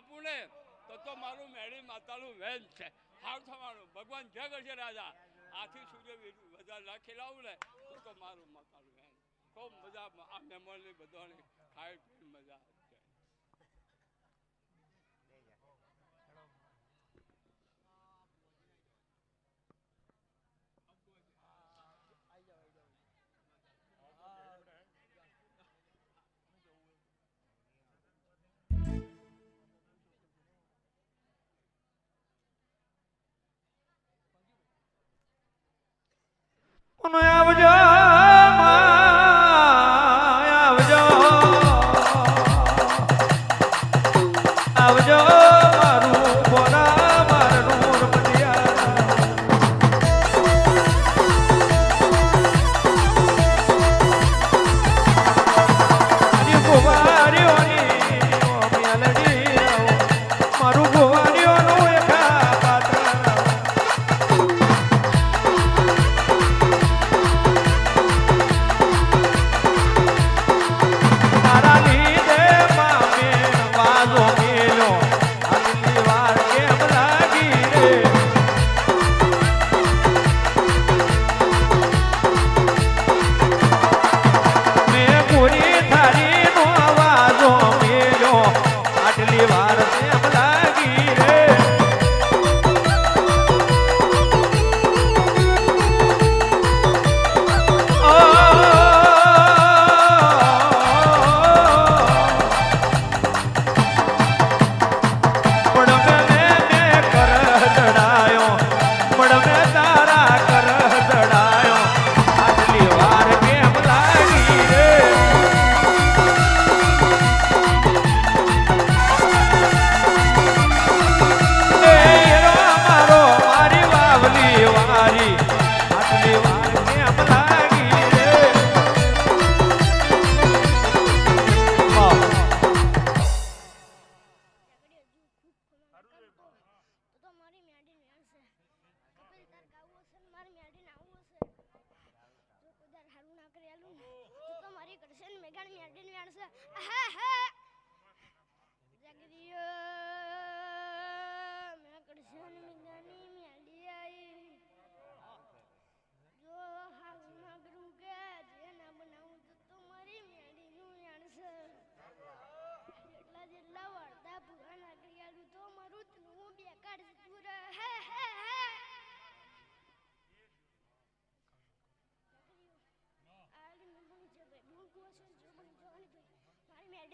બાપુને, તો તો મારું મેળી માતાનું વેન છે. હાર થવાનું. ભગવાન જગ છે રાજા. આથી સૂર્ય બધા ના ખીલાવું ને, તો મારું માતાનું વેન. ખૂબ મજા, આ મહેમાનની બધાને ખાઈ ਉਹਨੂੰ ਆਵਜਾ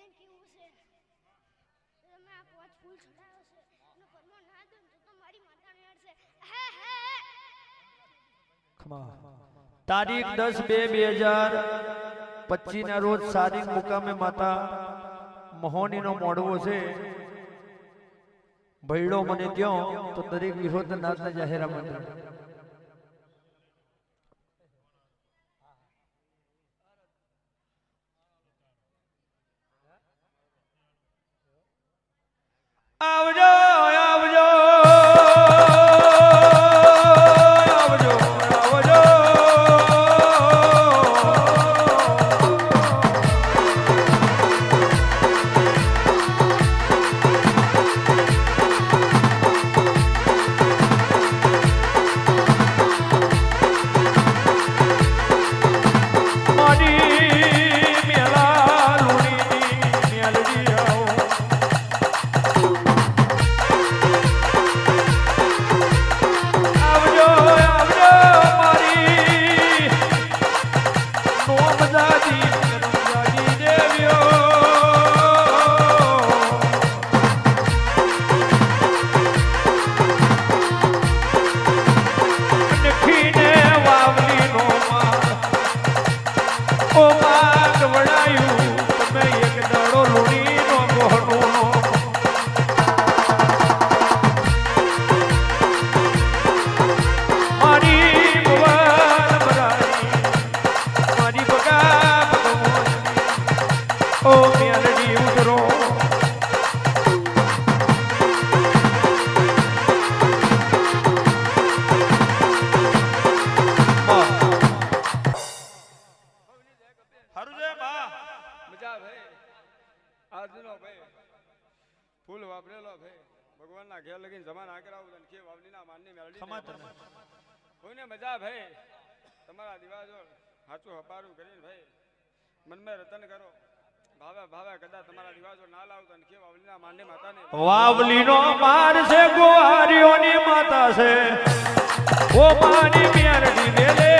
થઈને કેવું છે? તમે આ પાંચ ફૂલ ચડાવ્યો છે. અને ઘરમાં ના દો તો તમારી માતાને અડશે. તારીખ દસ બે બે હજાર પચીસ ના રોજ સારીક મુકામે માતા મહોની નો મોડવો છે. ભૈડો મને ત્યો તો દરેક વિરોધનાથના જાહેરા મંડળ આવજો. રતન કરો. વાવલીના માર છે ગોવારીઓની માતા છે. ઓ માની મેરડી વેલે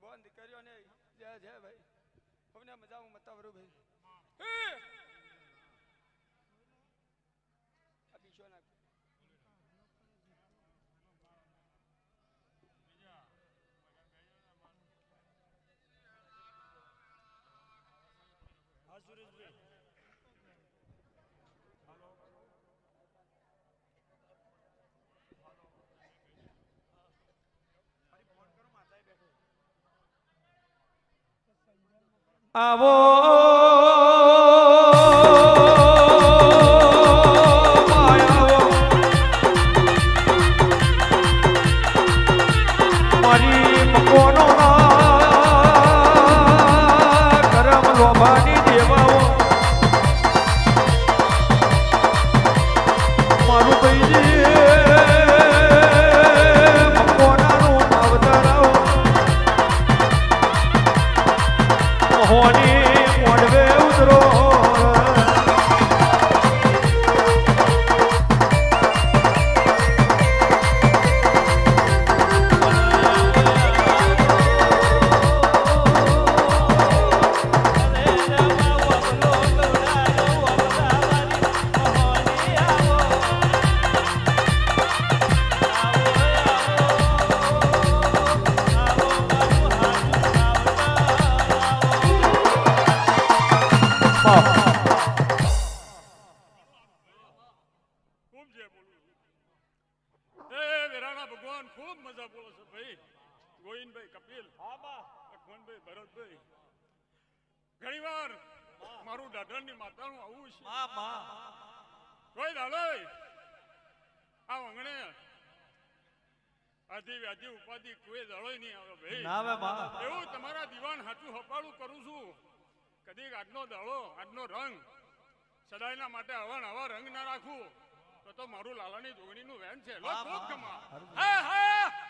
બોન ને જે છે ભાઈ. હોવને મજા હું મતા વરું ભાઈ. આવો. મારી મકોનો કરમ લોભાની દેવાઓ એ વેરાણા ભગવાન ખૂબ મજા બોલો છો ભાઈ. ગોવિંદભાઈ કપિલ લખમણભાઈ ભરતભાઈ. ઘણી વાર મારું દાદરની માતાનું આવું છે. કોઈ દાદો આ વંગણે આધી વ્યાધિ ઉપાધિ કોઈ દાડો નહીં આવે ભાઈ. આવે એવું તમારા દીવાન હાચું હપાળું કરું છું. કદી આજનો દાડો આજનો રંગ સદાયના માટે હવન નવા રંગ ના રાખું. તો મારું લાલાની જોગણીનું વેન છે. લો ખૂબ હા હા.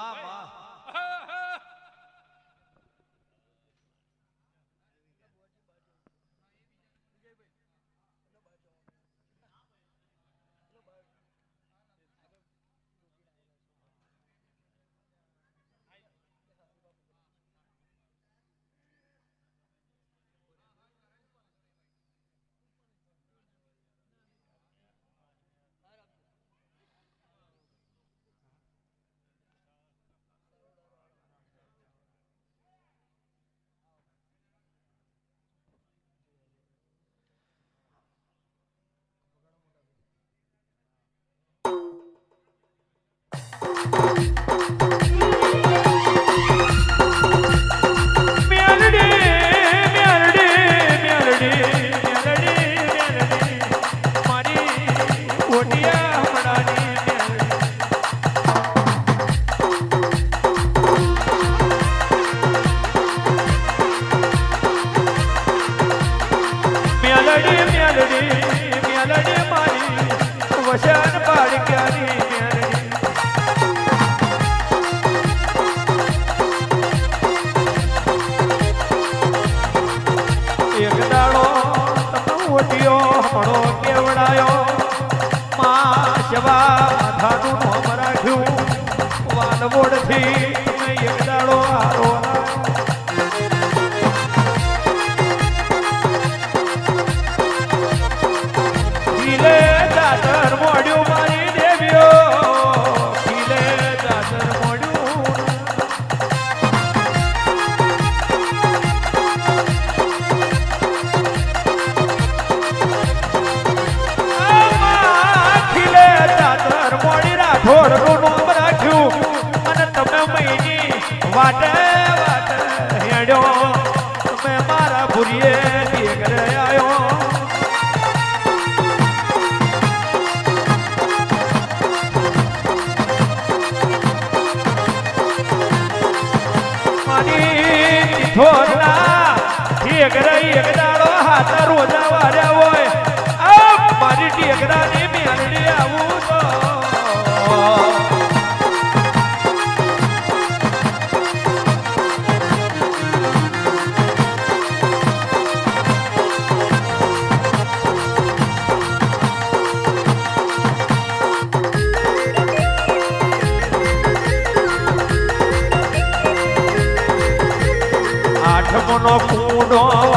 ભાગલા જ ನೋಡೋ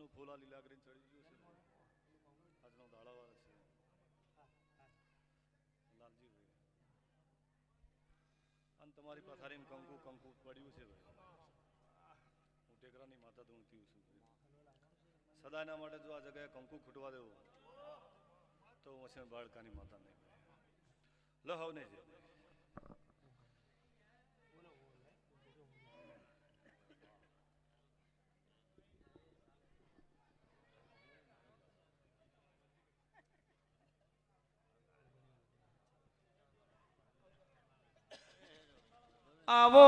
આજનું ફૂલા લીલા કરીને ચડી ગયું છે. આજનો દાડાવાર છે. લાલજીભાઈ અને તમારી પથારીમાં કંકુ કંકુ પડ્યું છે ભાઈ. હું ટેકરાની માતા ધૂણતી છું ભાઈ. સદાના માટે જો આ જગ્યાએ કંકુ ખૂટવા દેવો, તો હું બાળકાની માતા નહીં લહાવ હવ નહીં છે આવો.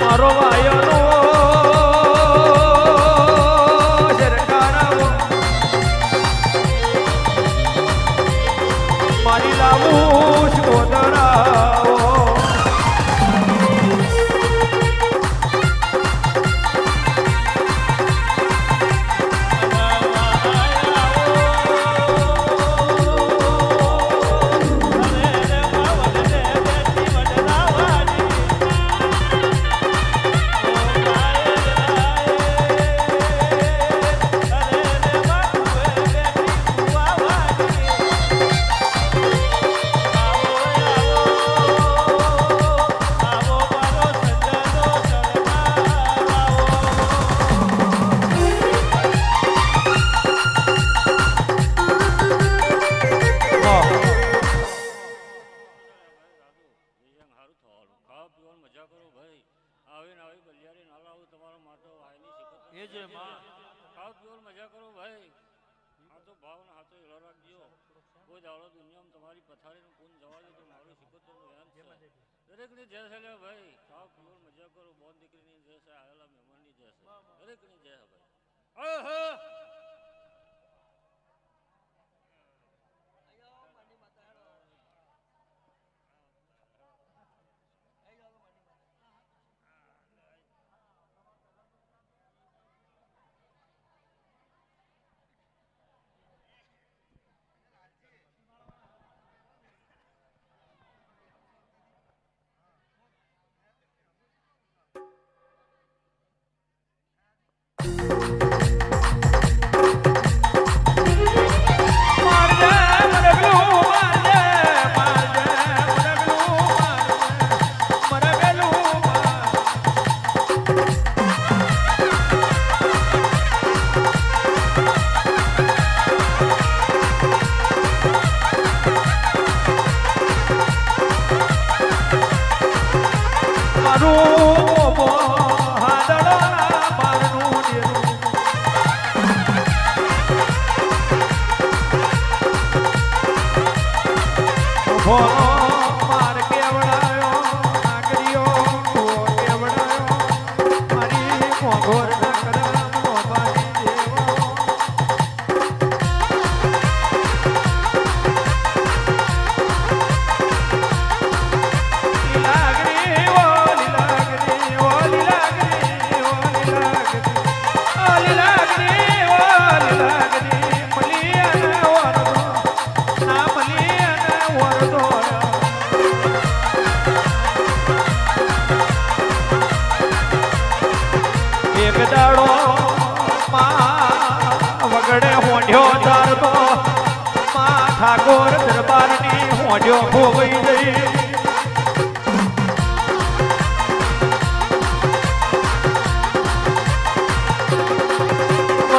મારો વાયનો દરેકની જય છે ભાઈ. ખાવા પીવાની મજા કરો. બોન દીકરીની જય છે આવેલા મહેમાનની જય છે. દરેકની જય છે ભાઈ. આહા!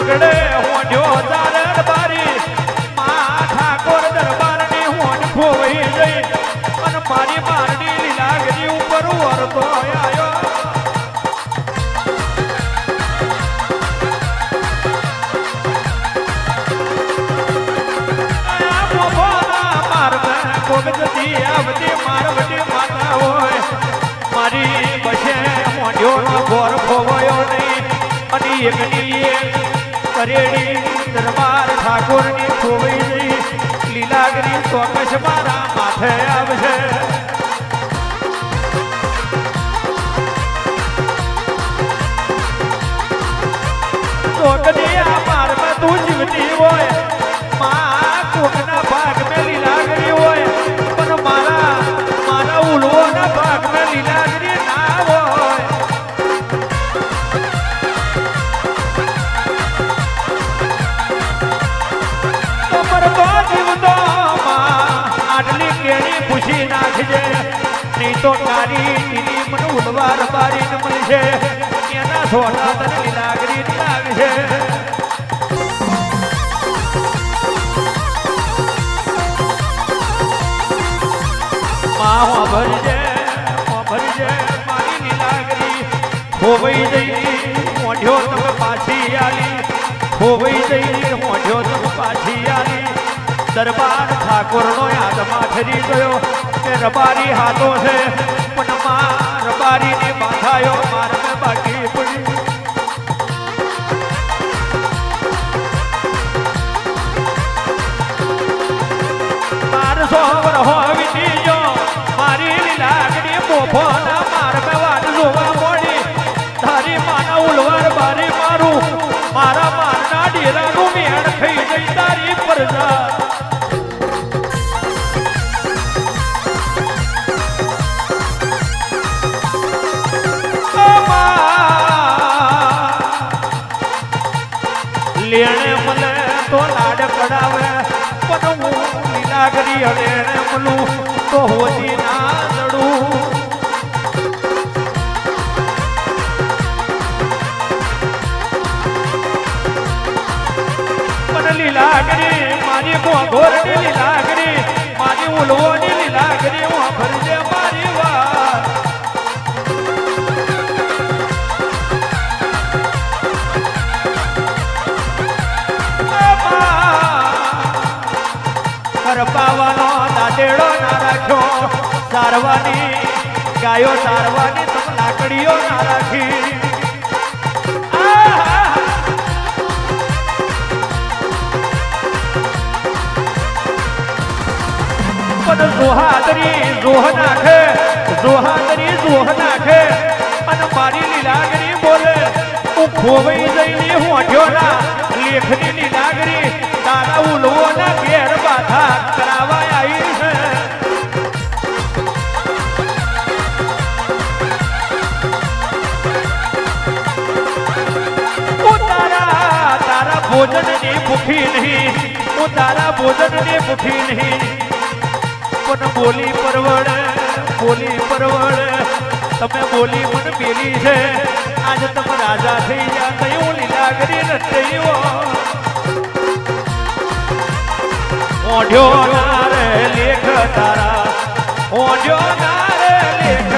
વગડે હોંઢ્યો ચારણ બારી. મા ઠાકોર દરબારની હોંઢ ખોવાઈ જઈ અને મારી મારડી લીલાગરી ઉપર વરતો હોય. મારી બસે મોઢ્યો ઘોર ખોવાયો નહીં. અને એકની કરેડી દરબાર ઠાકોરની ખોવાઈ જઈ લીલાગરી ચોકસ મારા માથે આવશે. તું જીવતી હોય બારીને મળશે. એના થોડા તને લીલાગરી લાગશે. માં ભરજે ભરજે, મારી લીલાગરી. ખોવાઈ જઈ પાછી દરબાર ઠાકોરનો યાદમાં ઠરી ગયો. કે રબારી હાથો છે, પણ માં બાંધાયો எப்படி હું હવે કરી તો હોતી ના દડું પણ લાગરી મારી ગોગોરની લીલા કરી મારી ઉલવોની લાગરી હું ફરજે કરપાવાનો દાંતેડો ના રાખ્યો. સારવાની ગાયો સારવાની, તમ લાકડીઓ ના રાખી. જોહાદરી જોહ નાખે, જોહાદરી જોહ નાખે. અને મારી લીલાગરી બોલે હું ખોવાઈ જઈને હોઠ્યો ના લેખની લીલાગરી તારા ઉલવો ના ઘેર બાધા કરાવા આવી છે તારા ભોજનની ભૂખી નહીં. હું તારા ભોજનની ભૂખી નહીં. પણ બોલી પરવડે બોલી પરવડે, તમે બોલી મને પેલી છે. આજે તમે રાજા થઈ ગયા કયું લીલા કરી રચયો. ઓઢ્યો નારે લેખ તારા ઓઢ્યો નારે લેખ